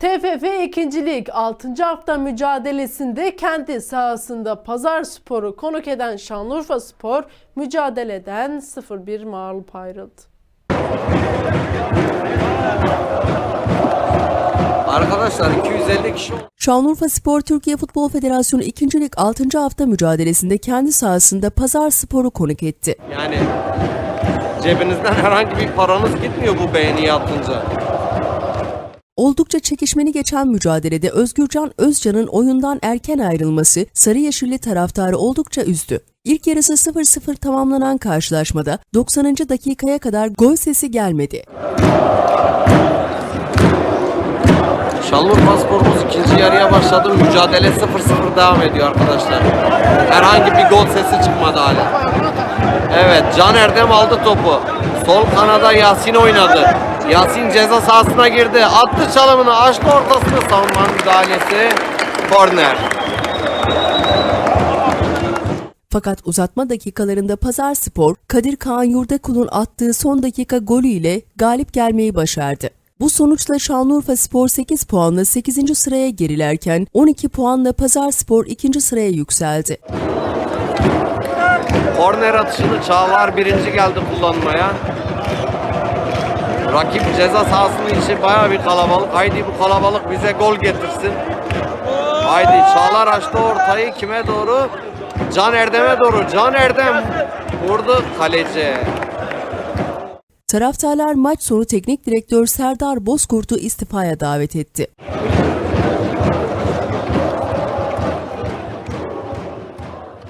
TFF 2. Lig 6. hafta mücadelesinde kendi sahasında Pazar Spor'u konuk eden Şanlıurfa Spor mücadeleden 0-1 mağlup ayrıldı. Arkadaşlar 250 kişi Şanlıurfa Spor Türkiye Futbol Federasyonu 2. Lig 6. hafta mücadelesinde kendi sahasında Pazar Spor'u konuk etti. yani cebinizden herhangi bir paranız gitmiyor bu beğeni yapınca. Oldukça çekişmeli geçen mücadelede Özgürcan Özcan'ın oyundan erken ayrılması Sarı Yeşilli taraftarı oldukça üzdü. İlk yarısı 0-0 tamamlanan karşılaşmada 90. dakikaya kadar gol sesi gelmedi. Şanlıurfa sporumuz ikinci yarıya başladı. Mücadele 0-0 devam ediyor arkadaşlar. Herhangi bir gol sesi çıkmadı hala. Evet Can Erdem aldı topu. Sol kanada Yasin oynadı. Yasin ceza sahasına girdi. Attı çalımını açtı ortasını savunma müdahalesi. Korner. Fakat uzatma dakikalarında Pazar Spor, Kadir Kaan Yurdakul'un attığı son dakika golüyle galip gelmeyi başardı. Bu sonuçla Şanlıurfa Spor 8 puanla 8. sıraya gerilerken 12 puanla Pazar Spor 2. sıraya yükseldi. Korner atışını Çağlar birinci geldi kullanmaya. Rakip ceza sahasının içi bayağı bir kalabalık. Haydi bu kalabalık bize gol getirsin. Haydi Çağlar açtı ortayı kime doğru? Can Erdem'e doğru. Can Erdem vurdu kaleci. Taraftarlar maç sonu teknik direktör Serdar Bozkurt'u istifaya davet etti.